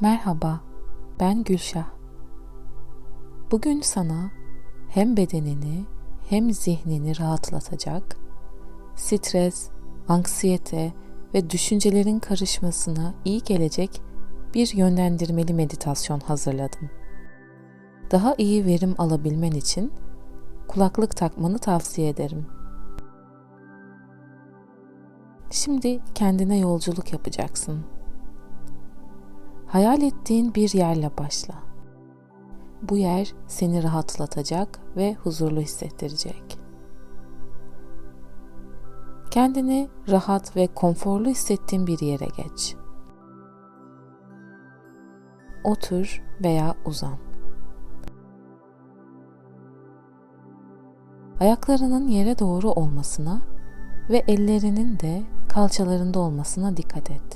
Merhaba, ben Gülşah. Bugün sana hem bedenini hem zihnini rahatlatacak, stres, anksiyete ve düşüncelerin karışmasına iyi gelecek bir yönlendirmeli meditasyon hazırladım. Daha iyi verim alabilmen için kulaklık takmanı tavsiye ederim. Şimdi kendine yolculuk yapacaksın. Hayal ettiğin bir yerle başla. Bu yer seni rahatlatacak ve huzurlu hissettirecek. Kendini rahat ve konforlu hissettiğin bir yere geç. Otur veya uzan. Ayaklarının yere doğru olmasına ve ellerinin de kalçalarında olmasına dikkat et.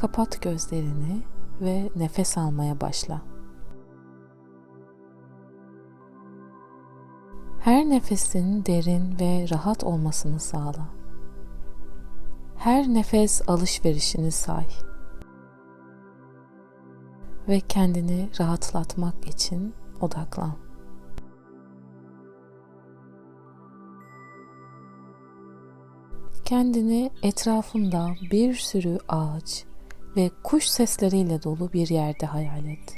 Kapat gözlerini ve nefes almaya başla. Her nefesin derin ve rahat olmasını sağla. Her nefes alışverişini say. Ve kendini rahatlatmak için odaklan. Kendini etrafında bir sürü ağaç ve kuş sesleriyle dolu bir yerde hayal et.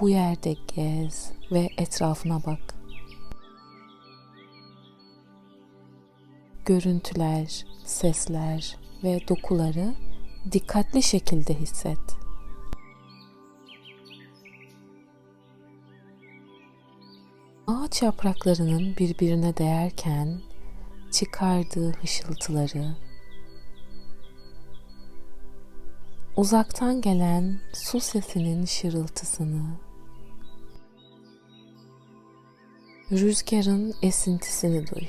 Bu yerde gez ve etrafına bak. Görüntüler, sesler ve dokuları dikkatli şekilde hisset. Ağaç yapraklarının birbirine değerken çıkardığı hışıltıları, uzaktan gelen su sesinin şırıltısını, rüzgarın esintisini duy.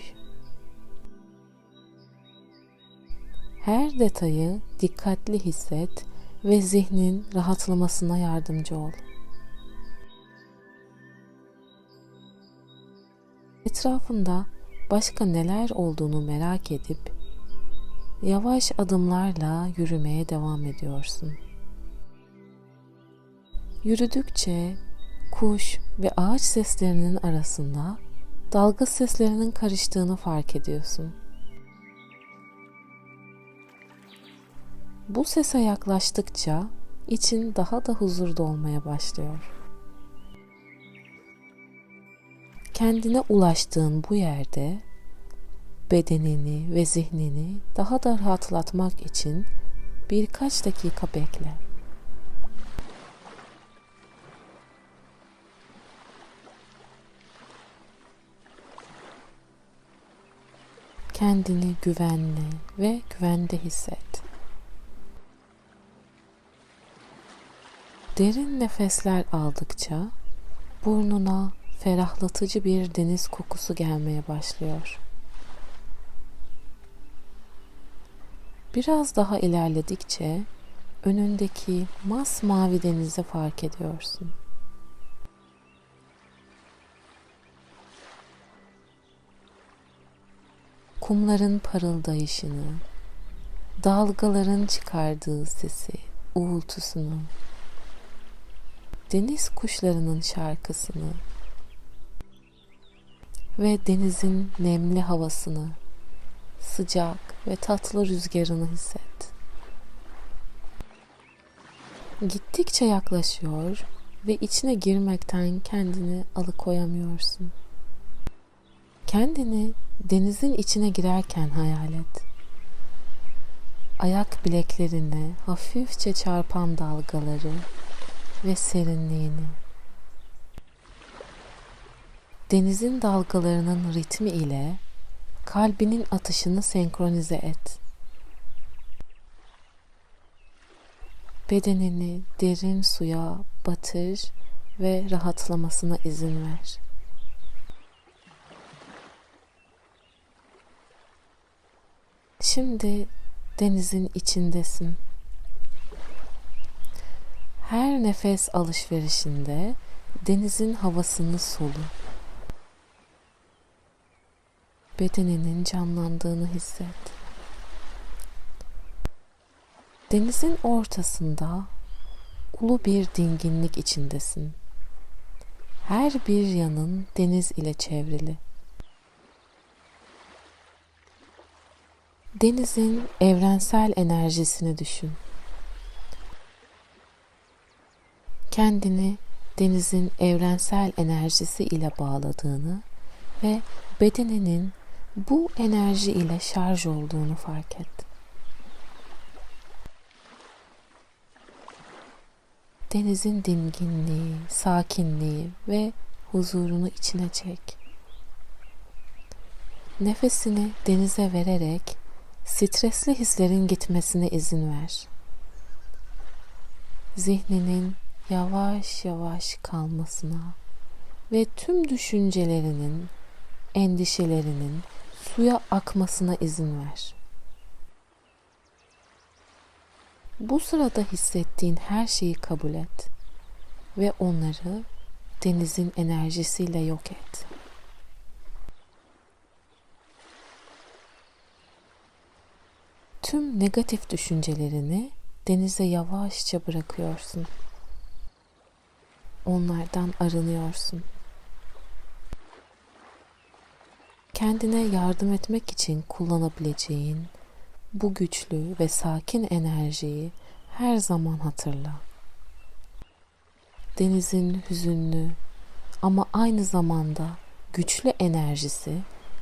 Her detayı dikkatli hisset ve zihnin rahatlamasına yardımcı ol. Etrafında başka neler olduğunu merak edip yavaş adımlarla yürümeye devam ediyorsun. Yürüdükçe kuş ve ağaç seslerinin arasında dalga seslerinin karıştığını fark ediyorsun. Bu sese yaklaştıkça için daha da huzurda olmaya başlıyor. Kendine ulaştığın bu yerde bedenini ve zihnini daha da rahatlatmak için birkaç dakika bekle. Kendini güvenli ve güvende hisset. Derin nefesler aldıkça burnuna ferahlatıcı bir deniz kokusu gelmeye başlıyor. Biraz daha ilerledikçe önündeki masmavi denizi fark ediyorsun. Kumların parıldayışını, dalgaların çıkardığı sesi, uğultusunu, deniz kuşlarının şarkısını ve denizin nemli havasını sıcak ve tatlı rüzgarını hisset. Gittikçe yaklaşıyor ve içine girmekten kendini alıkoyamıyorsun. Kendini denizin içine girerken hayal et. Ayak bileklerine hafifçe çarpan dalgaları ve serinliğini. Denizin dalgalarının ritmi ile kalbinin atışını senkronize et. Bedenini derin suya batır ve rahatlamasına izin ver. Şimdi denizin içindesin. Her nefes alışverişinde denizin havasını solu bedeninin canlandığını hisset. Denizin ortasında ulu bir dinginlik içindesin. Her bir yanın deniz ile çevrili. Denizin evrensel enerjisini düşün. Kendini denizin evrensel enerjisi ile bağladığını ve bedeninin bu enerji ile şarj olduğunu fark et. Denizin dinginliği, sakinliği ve huzurunu içine çek. Nefesini denize vererek stresli hislerin gitmesine izin ver. Zihninin yavaş yavaş kalmasına ve tüm düşüncelerinin, endişelerinin suya akmasına izin ver. Bu sırada hissettiğin her şeyi kabul et ve onları denizin enerjisiyle yok et. Tüm negatif düşüncelerini denize yavaşça bırakıyorsun. Onlardan arınıyorsun. Kendine yardım etmek için kullanabileceğin bu güçlü ve sakin enerjiyi her zaman hatırla. Denizin hüzünlü ama aynı zamanda güçlü enerjisi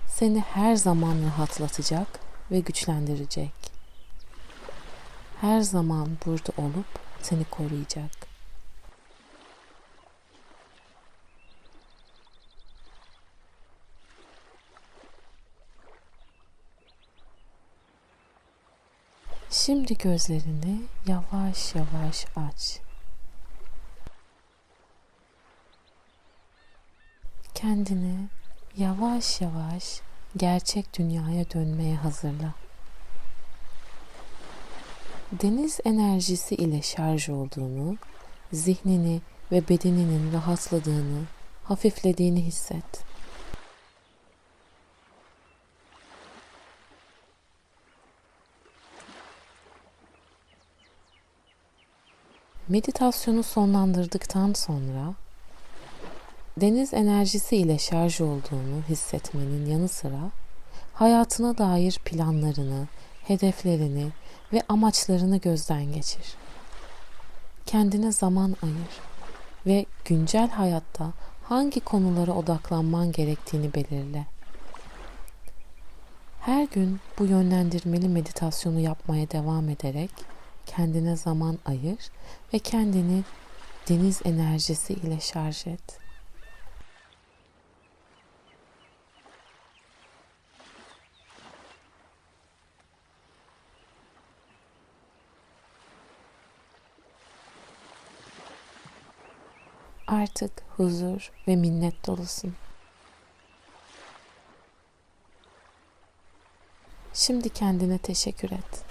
seni her zaman rahatlatacak ve güçlendirecek. Her zaman burada olup seni koruyacak. Şimdi gözlerini yavaş yavaş aç. Kendini yavaş yavaş gerçek dünyaya dönmeye hazırla. Deniz enerjisi ile şarj olduğunu, zihnini ve bedeninin rahatladığını, hafiflediğini hisset. Meditasyonu sonlandırdıktan sonra deniz enerjisi ile şarj olduğunu hissetmenin yanı sıra hayatına dair planlarını, hedeflerini ve amaçlarını gözden geçir. Kendine zaman ayır ve güncel hayatta hangi konulara odaklanman gerektiğini belirle. Her gün bu yönlendirmeli meditasyonu yapmaya devam ederek kendine zaman ayır ve kendini deniz enerjisi ile şarj et. Artık huzur ve minnet dolusun. Şimdi kendine teşekkür et.